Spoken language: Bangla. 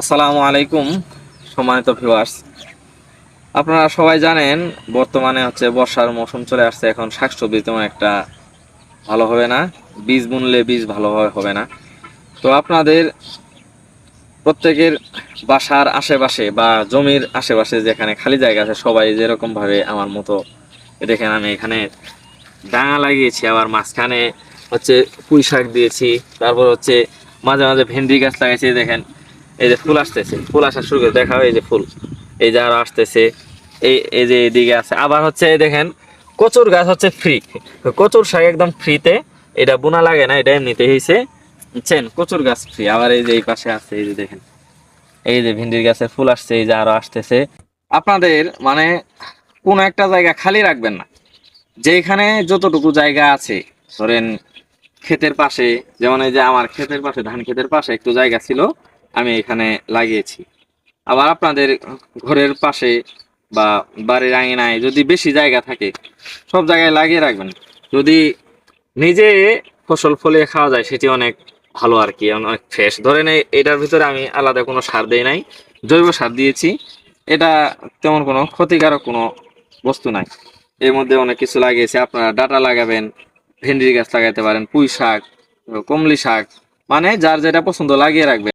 আসসালামু আলাইকুম, সম্মানিত ভিউয়ার্স আপনারা সবাই জানেন, বর্তমানে হচ্ছে বর্ষার মৌসুম চলে আসছে, এখন শাকসবজি তেমন একটা ভালো হবে না, বীজ বুনলে বীজ ভালোভাবে হবে না। তো আপনাদের প্রত্যেকের বাসার আশেপাশে বা জমির আশেপাশে যেখানে খালি জায়গা আছে, সবাই যেরকম ভাবে আমার মতো দেখেন আমি এখানে ডাঙা লাগিয়েছি, আবার মাঝখানে হচ্ছে পুঁই শাক দিয়েছি, তারপর হচ্ছে মাঝে মাঝে ভেন্ডি গাছ লাগিয়েছি দেখেন এই যে ফুল আসতেছে, ফুল আসা শুরু করে দেখা এই যে ফুল। এই যে আরও আসতেছে, এই এই যে এদিকে আছে। আবার হচ্ছে দেখেন, কচুর গাছ হচ্ছে ফ্রি কচুর শাক একদম ফ্রিতে এটা বোনা লাগে না, এটা এমনিতে হয়েছে বুঝছেন? কচুর গাছ ফ্রি আবার এই যে এই পাশে আছে, এই যে দেখেন। এই যে ভিন্ডির গাছের ফুল আসছে, এই যে আরও আসতেছে। আপনাদের মানে কোন একটা জায়গা খালি রাখবেন না। যেখানে যতটুকু জায়গা আছে, ধরেন ক্ষেতের পাশে, যেমন এই যে আমার ক্ষেতের পাশে, ধান ক্ষেতের পাশে একটু জায়গা ছিল আমি এখানে লাগিয়েছি। আবার আপনাদের ঘরের পাশে বা বাড়ির আঙিনায় যদি বেশি জায়গা থাকে, সব জায়গায় লাগিয়ে রাখবেন। যদি নিজে ফসল ফলিয়ে খাওয়া যায়, সেটি অনেক ভালো আর কি, অনেক ফ্রেশ ধরেন এটার ভিতরে আমি আলাদা কোনো সার দেই নাই, জৈব সার দিয়েছি। এটা তেমন কোনো ক্ষতিকারক কোনো বস্তু নাই। এর মধ্যে অনেক কিছু লাগিয়েছে। আপনারা ডাটা লাগাবেন, ভেন্ডির গাছ লাগাইতে পারেন, পুঁই শাক, কমলি শাক মানে যার যেটা পছন্দ লাগিয়ে রাখবেন।